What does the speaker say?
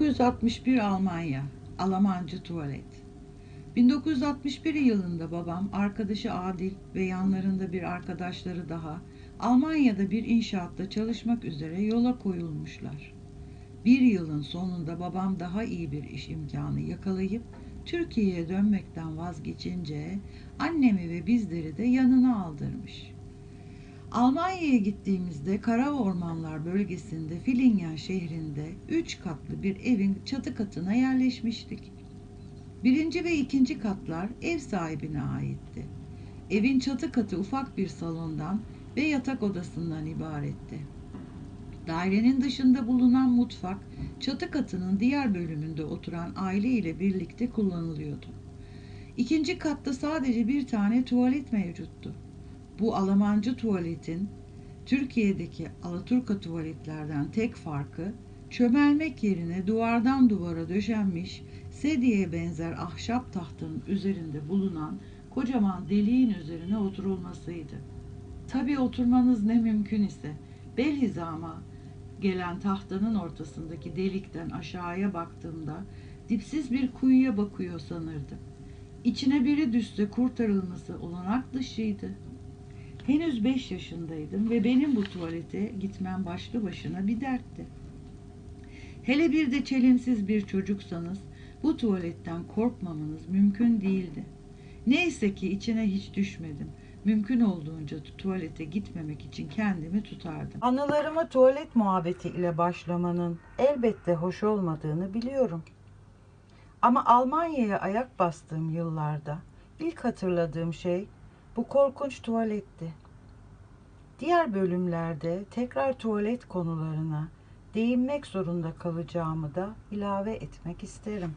1961 Almanya, Almancı tuvalet. 1961 yılında babam, arkadaşı Adil ve yanlarında bir arkadaşları daha Almanya'da bir inşaatta çalışmak üzere yola koyulmuşlar. Bir yılın sonunda babam daha iyi bir iş imkanı yakalayıp Türkiye'ye dönmekten vazgeçince annemi ve bizleri de yanına aldırmış. Almanya'ya gittiğimizde Kara Ormanlar bölgesinde Villingen şehrinde üç katlı bir evin çatı katına yerleşmiştik. Birinci ve ikinci katlar ev sahibine aitti. Evin çatı katı ufak bir salondan ve yatak odasından ibaretti. Dairenin dışında bulunan mutfak, çatı katının diğer bölümünde oturan aile ile birlikte kullanılıyordu. İkinci katta sadece bir tane tuvalet mevcuttu. Bu Almancı tuvaletin Türkiye'deki Alaturka tuvaletlerden tek farkı çömelmek yerine duvardan duvara döşenmiş sedyeye benzer ahşap tahtanın üzerinde bulunan kocaman deliğin üzerine oturulmasıydı. Tabi oturmanız ne mümkün ise bel hizama gelen tahtanın ortasındaki delikten aşağıya baktığımda dipsiz bir kuyuya bakıyor sanırdım. İçine biri düşse kurtarılması olanak dışıydı. Henüz 5 yaşındaydım ve benim bu tuvalete gitmem başlı başına bir dertti. Hele bir de çelimsiz bir çocuksanız bu tuvaletten korkmamanız mümkün değildi. Neyse ki içine hiç düşmedim. Mümkün olduğunca tuvalete gitmemek için kendimi tutardım. Anılarıma tuvalet muhabbeti ile başlamanın elbette hoş olmadığını biliyorum. Ama Almanya'ya ayak bastığım yıllarda ilk hatırladığım şey bu korkunç tuvaletti. Diğer bölümlerde tekrar tuvalet konularına değinmek zorunda kalacağımı da ilave etmek isterim.